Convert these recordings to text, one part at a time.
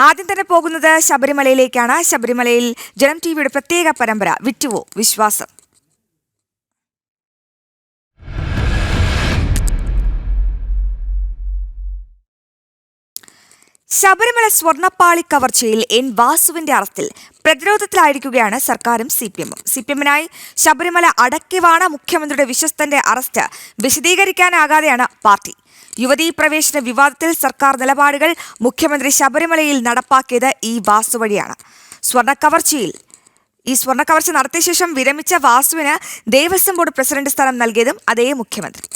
ആദ്യം തന്നെ പോകുന്നത് ശബരിമലയിലേക്കാണ്. ശബരിമലയിൽ ജനം ടിവിയുടെ പ്രത്യേക പരമ്പര വിറ്റുവോ വിശ്വാസം? ശബരിമല സ്വർണപ്പാളി കവർച്ചയിൽ എൻ വാസുവിന്റെ അറസ്റ്റിൽ പ്രതിരോധത്തിലായിരിക്കുകയാണ് സർക്കാരും സി പി എമ്മും സി പി എമ്മിനായി ശബരിമല അടക്കിവാണ മുഖ്യമന്ത്രിയുടെ വിശ്വസ്തന്റെ അറസ്റ്റ് വിശദീകരിക്കാനാകാതെയാണ് പാർട്ടി. യുവതീ പ്രവേശന വിവാദത്തിൽ സർക്കാർ നിലപാടുകൾ മുഖ്യമന്ത്രി ശബരിമലയിൽ നടപ്പാക്കിയത് ഈ വാസു വഴിയാണ്. സ്വർണക്കവർച്ചയിൽ ഈ സ്വർണക്കവർച്ച നടത്തിയ ശേഷം വിരമിച്ച വാസുവിന് ദേവസ്വം ബോർഡ് പ്രസിഡന്റ് സ്ഥാനം നൽകിയതും അതേ മുഖ്യമന്ത്രി.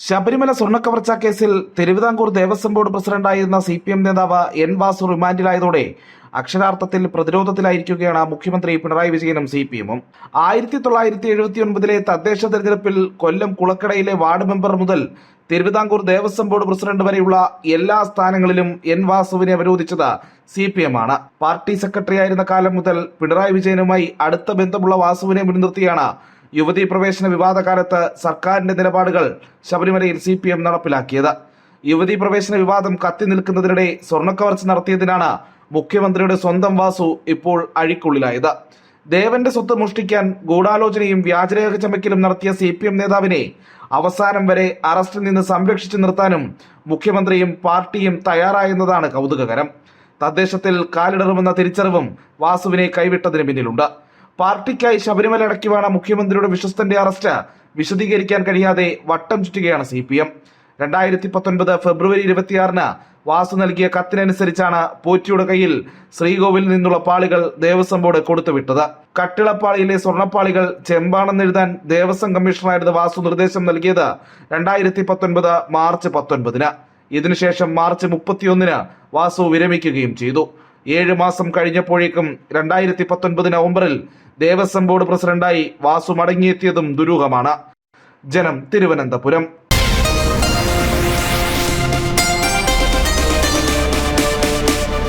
ശബരിമല സ്വർണക്കവർച്ച കേസിൽ തിരുവിതാംകൂർ ദേവസ്വം ബോർഡ് പ്രസിഡന്റായിരുന്ന സി പി എം നേതാവ് എൻ വാസു റിമാൻഡിലായതോടെ അക്ഷരാർത്ഥത്തിൽ പ്രതിരോധത്തിലായിരിക്കുകയാണ് മുഖ്യമന്ത്രി പിണറായി വിജയനും സി പി എമ്മും ആയിരത്തി തൊള്ളായിരത്തി എഴുപത്തി ഒൻപതിലെ തദ്ദേശ തെരഞ്ഞെടുപ്പിൽ കൊല്ലം കുളക്കടയിലെ വാർഡ് മെമ്പർ മുതൽ തിരുവിതാംകൂർ ദേവസ്വം ബോർഡ് പ്രസിഡന്റ് വരെയുള്ള എല്ലാ സ്ഥാനങ്ങളിലും എൻ വാസുവിനെ അവരോധിച്ചത് സി പി എം ആണ് പാർട്ടി സെക്രട്ടറി ആയിരുന്ന കാലം മുതൽ പിണറായി വിജയനുമായി അടുത്ത ബന്ധമുള്ള വാസുവിനെ മുൻനിർത്തിയാണ് യുവതീ പ്രവേശന വിവാദ കാലത്ത് സർക്കാരിന്റെ നിലപാടുകൾ ശബരിമലയിൽ സി പി എം നടപ്പിലാക്കിയത്. യുവതീ പ്രവേശന വിവാദം കത്തി നിൽക്കുന്നതിനിടെ സ്വർണക്കവർച്ച നടത്തിയതിനാണ് മുഖ്യമന്ത്രിയുടെ സ്വന്തം വാസു ഇപ്പോൾ അഴിക്കുള്ളിലായത്. ദേവന്റെ സ്വത്ത് മോഷ്ടിക്കാൻ ഗൂഢാലോചനയും വ്യാജരേഖ ചമയ്ക്കലും നടത്തിയ സി പി എം നേതാവിനെ അവസാനം വരെ അറസ്റ്റിൽ നിന്ന് സംരക്ഷിച്ചു നിർത്താനും മുഖ്യമന്ത്രിയും പാർട്ടിയും തയ്യാറായെന്നതാണ് കൗതുകകരം. തദ്ദേശത്തിൽ കാലിടറുമെന്ന തിരിച്ചറിവും വാസുവിനെ കൈവിട്ടതിന് പിന്നിലുണ്ട്. പാർട്ടിക്കായി ശബരിമല അടക്കിവാണ മുഖ്യമന്ത്രിയുടെ വിശ്വസ്തന്റെ അറസ്റ്റ് വിശദീകരിക്കാൻ കഴിയാതെ വട്ടം ചുറ്റുകയാണ് സി പി എം രണ്ടായിരത്തി പത്തൊൻപത് ഫെബ്രുവരി ഇരുപത്തിയാറിന് വാസു നൽകിയ കത്തിനനുസരിച്ചാണ് പോറ്റിയുടെ കയ്യിൽ ശ്രീകോവിലിൽ നിന്നുള്ള പാളികൾ ദേവസ്വം ബോർഡ് കൊടുത്തുവിട്ടത് കട്ടിളപ്പാളിയിലെ സ്വർണപ്പാളികൾ ചെമ്പാണെന്നെഴുതാൻ ദേവസ്വം കമ്മീഷണറായിരുന്ന വാസു നിർദ്ദേശം നൽകിയത് രണ്ടായിരത്തി പത്തൊൻപത് മാർച്ച് പത്തൊൻപതിന്. ഇതിനുശേഷം മാർച്ച് മുപ്പത്തിയൊന്നിന് വാസു വിരമിക്കുകയും ചെയ്തു. ഏഴ് മാസം കഴിഞ്ഞപ്പോഴേക്കും രണ്ടായിരത്തി പത്തൊൻപത് നവംബറിൽ ദേവസ്വം ബോർഡ് പ്രസിഡന്റായി വാസു മടങ്ങിയെത്തിയതും ദുരൂഹമാണ്. ജനം തിരുവനന്തപുരം.